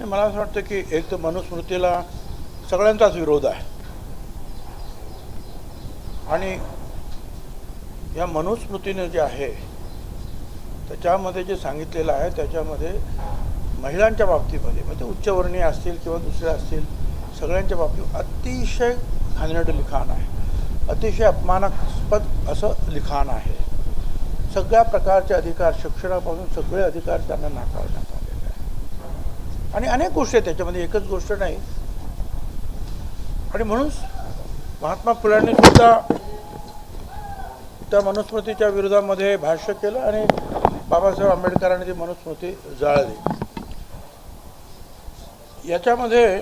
आणि मला असं वाटतं की एक तर मनुस्मृतीला सगळ्यांचाच विरोध आहे. आणि या मनुस्मृतीने जे आहे त्याच्यामध्ये जे सांगितलेलं आहे त्याच्यामध्ये महिलांच्या बाबतीमध्ये म्हणजे उच्चवर्णीय असतील किंवा दुसरे असतील सगळ्यांच्या बाबतीत अतिशय घाणेरडं लिखाण आहे. अतिशय अपमानास्पद असं लिखाण आहे. सगळ्या प्रकारचे अधिकार शिक्षणापासून सगळे अधिकार त्यांना नाकारण्यात आणि अनेक गोष्टी आहेत त्याच्यामध्ये एकच गोष्ट नाही. आणि म्हणून महात्मा फुलांनी सुद्धा त्या मनुस्मृतीच्या विरोधामध्ये भाष्य केलं आणि बाबासाहेब आंबेडकरांनी ती मनुस्मृती जाळली. याच्यामध्ये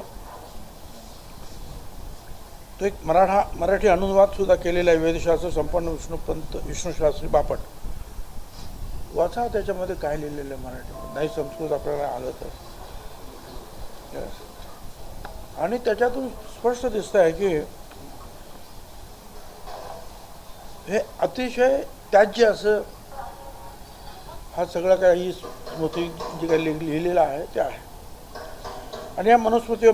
तो एक मराठा मराठी अनुवाद सुद्धा केलेला आहे वेदशास्त्र संपन्न विष्णुपंत विष्णुशास्त्री बापट. वाचा त्याच्यामध्ये काय लिहिलेलं आहे मराठी नाही संस्कृत आपल्याला आलं तर. आणि त्याच्यातून स्पष्ट दिसत आहे की हे अतिशय त्याज्य असं हा सगळं काही स्मृती जे काही लिह- लिहिलेलं आहे ते आहे. आणि या मनुस्मृती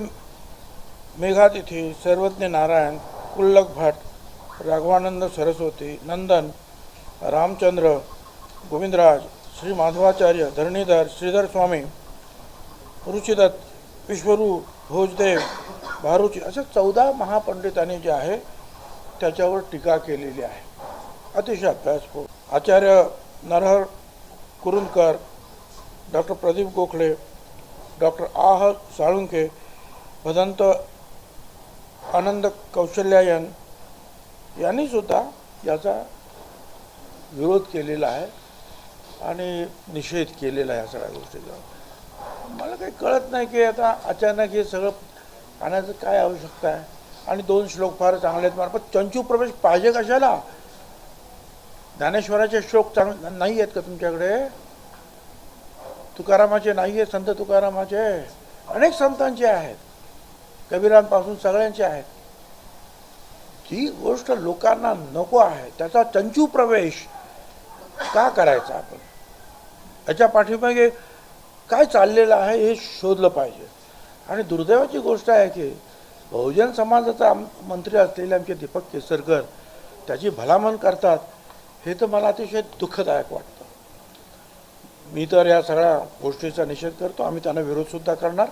मेघातिथी सर्वज्ञ नारायण कुल्लक भट राघवानंद सरस्वती नंदन रामचंद्र गोविंदराज श्री माधवाचार्य धरणीधर श्रीधर स्वामी रुचिदत्त विश्वरू भोजदेव भारुची अशा चौदा महापंडितांनी जे आहे त्याच्यावर टीका केलेली आहे. अतिशय अभ्यासपूर्ण. आचार्य नरहर कुरुंदकर डॉक्टर प्रदीप गोखले डॉक्टर आह साळुंके भदंत आनंद कौशल्यायन यांनी सुद्धा याचा विरोध केलेला आहे आणि निषेध केलेला आहे या सगळ्या गोष्टीचा. मला काही कळत नाही की आता अचानक हे सगळं आणायचं काय आवश्यकता आहे? आणि दोन श्लोक फार चांगले आहेत. पण चंचू प्रवेश पाहिजे कशाला? ज्ञानेश्वराचे श्लोक चांगले नाही आहेत का तुमच्याकडे? तुकारामाचे नाही आहेत संत तुकारामाचे. अनेक संतांचे आहेत. कबीरांपासून सगळ्यांचे आहेत. जी गोष्ट लोकांना नको आहे त्याचा चंचू प्रवेश का करायचा आपण? याच्या पाठीमागे काय चाललेलं आहे हे शोधलं पाहिजे. आणि दुर्दैवाची गोष्ट आहे की बहुजन समाजाचा आम- मंत्री असलेले आमचे दीपक केसरकर त्याची भलामण करतात हे तर मला अतिशय दुःखदायक वाटतं. मी तर या सगळ्या गोष्टीचा निषेध करतो आम्ही त्यांना विरोधसुद्धा करणार.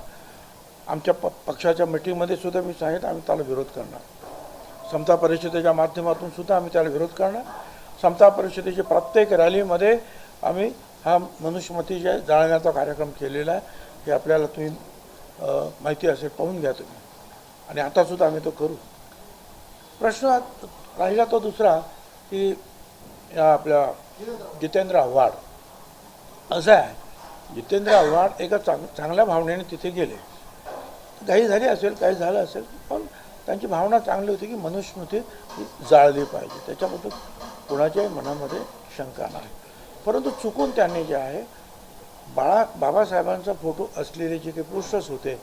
आमच्या प पक्षाच्या मिटिंगमध्ये सुद्धा मी सांगितलं आम्ही त्याला विरोध करणार. समता परिषदेच्या माध्यमातून सुद्धा आम्ही त्याला विरोध करणार. समता परिषदेच्या प्रत्येक रॅलीमध्ये आम्ही हा मनुष्यमती जे जाळण्याचा कार्यक्रम केलेला आहे हे आपल्याला तुम्ही माहिती असेल पाहून घ्या तुम्ही. आणि आतासुद्धा आम्ही तो करू. प्रश्न राहिला तो दुसरा की या आपल्या जितेंद्र आव्हाड. असं आहे जितेंद्र आव्हाड एका चांग चांगल्या भावनेने तिथे गेले. काही झाली असेल काही झालं असेल पण त्यांची भावना चांगली होती की मनुष्यमती जाळली पाहिजे. त्याच्याबद्दल कुणाच्याही मनामध्ये शंका नाही. परंतु चुकून त्यांनी जे आहे बाळा बाबासाहेबांचा फोटो असलेले जे काही पोस्टर्स होते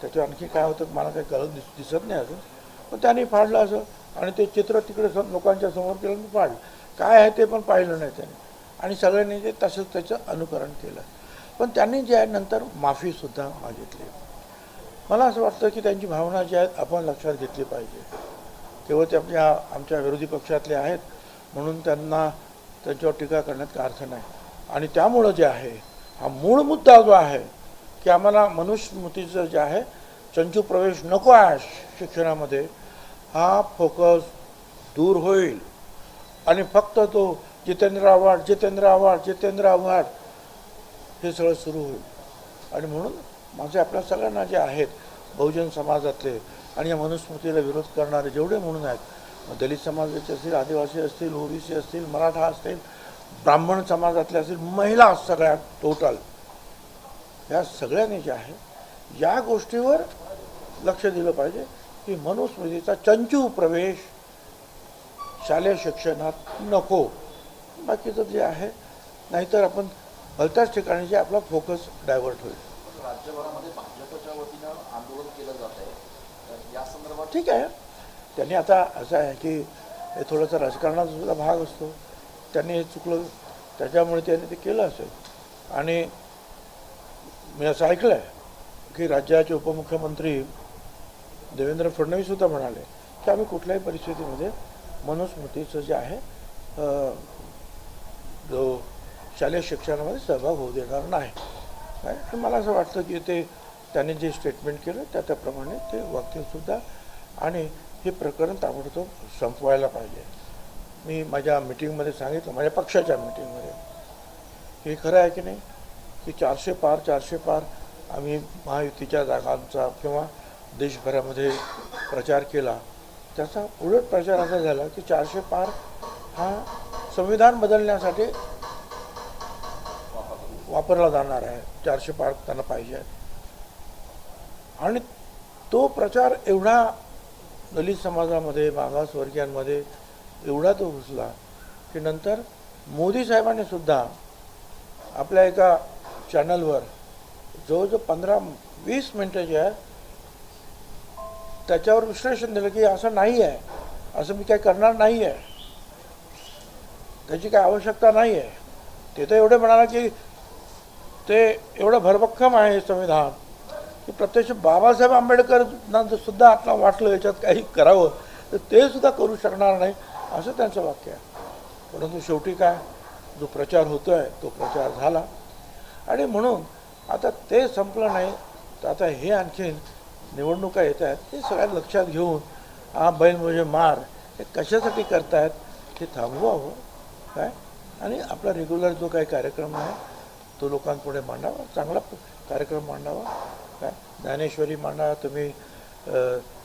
त्याच्यावर आणखी काय होतं मला काही कळत दिस दिसत नाही अजून. पण त्यांनी फाडलं असं आणि ते चित्र तिकडे सम लोकांच्या समोर केलं आणि फाडलं. काय आहे ते पण पाहिलं नाही त्यांनी. आणि सगळ्यांनी ते तसंच त्याचं अनुकरण केलं. पण त्यांनी जे आहे नंतर माफीसुद्धा मागितली. मला असं वाटतं की त्यांची भावना जी आहेत आपण लक्षात घेतली पाहिजे. केवळ ते आपल्या आमच्या विरोधी पक्षातले आहेत म्हणून त्यांना त्यांच्यावर टीका करण्यात काय अर्थ नाही. आणि त्यामुळं जे आहे हा मूळ मुद्दा जो आहे की आम्हाला मनुस्मृतीचं जे आहे चंचू प्रवेश नको आहे शिक्षणामध्ये हा फोकस दूर होईल. आणि फक्त तो जितेंद्र आव्हाड जितेंद्र आव्हाड जितेंद्र आव्हाड हे सगळं सुरू होईल. आणि म्हणून माझे आपल्या सगळ्यांना जे आहेत बहुजन समाजातले आणि या मनुस्मृतीला विरोध करणारे जेवढे म्हणून आहेत दलित समाजाचे असतील आदिवासी असतील ओबीसी असतील मराठा असतील ब्राह्मण समाजातले असतील महिला सगळ्या टोटल या सगळ्यांनी जे आहे या गोष्टीवर लक्ष दिलं पाहिजे की मनुस्मृतीचा चंचू प्रवेश शालेय शिक्षणात नको. बाकीचं जे आहे नाहीतर आपण भलत्याच ठिकाणी जे आपला फोकस डायव्हर्ट होईल. राज्यभरामध्ये भाजपच्या वतीनं आंदोलन केलं जात आहे. या संदर्भात ठीक आहे. त्यांनी आता असं आहे की हे थोडंसं राजकारणाचा सुद्धा भाग असतो. त्यांनी हे चुकलं त्याच्यामुळे त्यांनी ते केलं असेल. आणि मी असं ऐकलं आहे की राज्याचे उपमुख्यमंत्री देवेंद्र फडणवीससुद्धा म्हणाले की आम्ही कुठल्याही परिस्थितीमध्ये मनुस्मृतीचं जे आहे जो शालेय शिक्षणामध्ये सहभाग होऊ देणार नाही. काय मला असं वाटतं की ते त्यांनी जे स्टेटमेंट केलं त्या त्याप्रमाणे ते वाक्यसुद्धा आणि हे प्रकरण ताबडतोब संपवायला पाहिजे. मी माझ्या मिटिंगमध्ये सांगितलं माझ्या पक्षाच्या मिटिंगमध्ये. हे खरं आहे की नाही? की चारशे पार चारशे पार आम्ही महायुतीच्या जागांचा किंवा देशभरामध्ये प्रचार केला. त्याचा उलट प्रचार असा झाला की चारशे पार हा संविधान बदलण्यासाठी वापरला जाणार आहे. चारशे पार त्यांना पाहिजे आहेत आणि तो प्रचार एवढा दलित समाजामध्ये मागासवर्गीयांमध्ये एवढा तो घुसला की नंतर मोदी साहेबांनी सुद्धा आपल्या एका चॅनलवर जवळजवळ पंधरा वीस मिनटं जे आहे त्याच्यावर विश्लेषण दिलं की असं नाही आहे असं मी काही करणार नाही आहे. त्याची काही आवश्यकता नाही आहे. ते तर एवढे म्हणाला की ते एवढं भरभक्कम आहे संविधान. प्रत्यक्ष बाबासाहेब आंबेडकरांना जर सुद्धा आता वाटलं याच्यात काही करावं तर ते सुद्धा करू शकणार नाही असं त्यांचं वाक्य आहे. परंतु शेवटी काय? जो प्रचार होतो आहे तो प्रचार झाला. आणि म्हणून आता ते संपलं नाही तर आता हे आणखीन निवडणुका येत आहेत ते सगळ्यात लक्षात घेऊन हा बैल म्हणजे मार हे कशासाठी करतायत हे थांबवावं हो. काय? आणि आपला रेग्युलर जो काही कार्यक्रम आहे तो लोकांपुढे मांडावा चांगला कार्यक्रम मांडावा. काय ज्ञानेश्वरी मांडा तुम्ही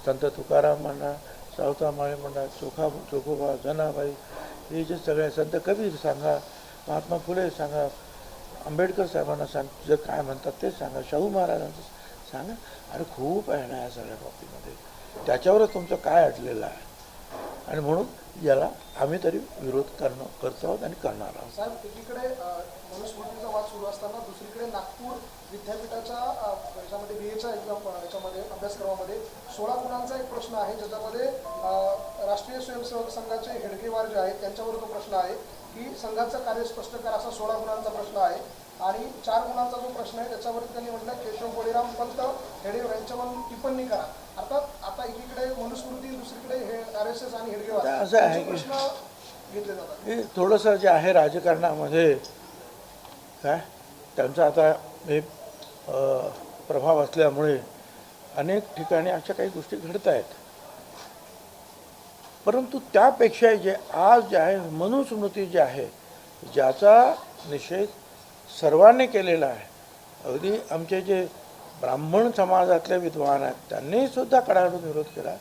संत तुकाराम मांडा सावतामाळे माळे चोखा चोखोबा जनाबाई हे जे सगळे संत कबीर सांगा महात्मा फुले सांगा आंबेडकर साहेबांना सांग जे काय म्हणतात ते सांगा शाहू महाराजांचं सांगा. अरे खूप आहे ना या सगळ्या बाबतीमध्ये. त्याच्यावरच तुमचं काय अडलेलं आहे. आणि म्हणून याला आम्ही तरी विरोध करणं करतो आहोत आणि करणार आहोत. साहेब एकीकडे मनुस्मृतीचा वाद सुरू असताना दुसरीकडे नागपूर विद्यापीठाच्या याच्यामध्ये बी एच्या एक्झाम याच्यामध्ये अभ्यासक्रमामध्ये सोळा गुणांचा एक प्रश्न आहे ज्याच्यामध्ये राष्ट्रीय स्वयंसेवक संघाचे हेडगेवार जे आहेत त्यांच्यावर तो प्रश्न आहे की संघाचं कार्य स्पष्ट करा असा सोळा गुणांचा प्रश्न आहे. आणि चार गुणांचा जो प्रश्न आहे त्याच्यावरती त्यांनी म्हटलं केशव बळीराम पंत हेडेवर यांच्यावर टिप्पणी करा. अर्थात आता ही मनुस्मृती दुसरीकडे हे आर एस एस आणि हेडगेवार आता असं आहे की- हे थोडंसं जे आहे राजकारणामध्ये काय? त्यांचा आता हे प्रभाव असल्यामुळे अनेक ठिकाणी अशा काही गोष्टी घडत आहेत. परंतु त्यापेक्षा जे आज जे आहे मनुस्मृती जे आहे ज्याचा निषेध सर्वांनी केलेला आहे. अगदी आमचे जे ब्राह्मण समाजातले विद्वान आहेत त्यांनी सुद्धा कडाडून विरोध केला.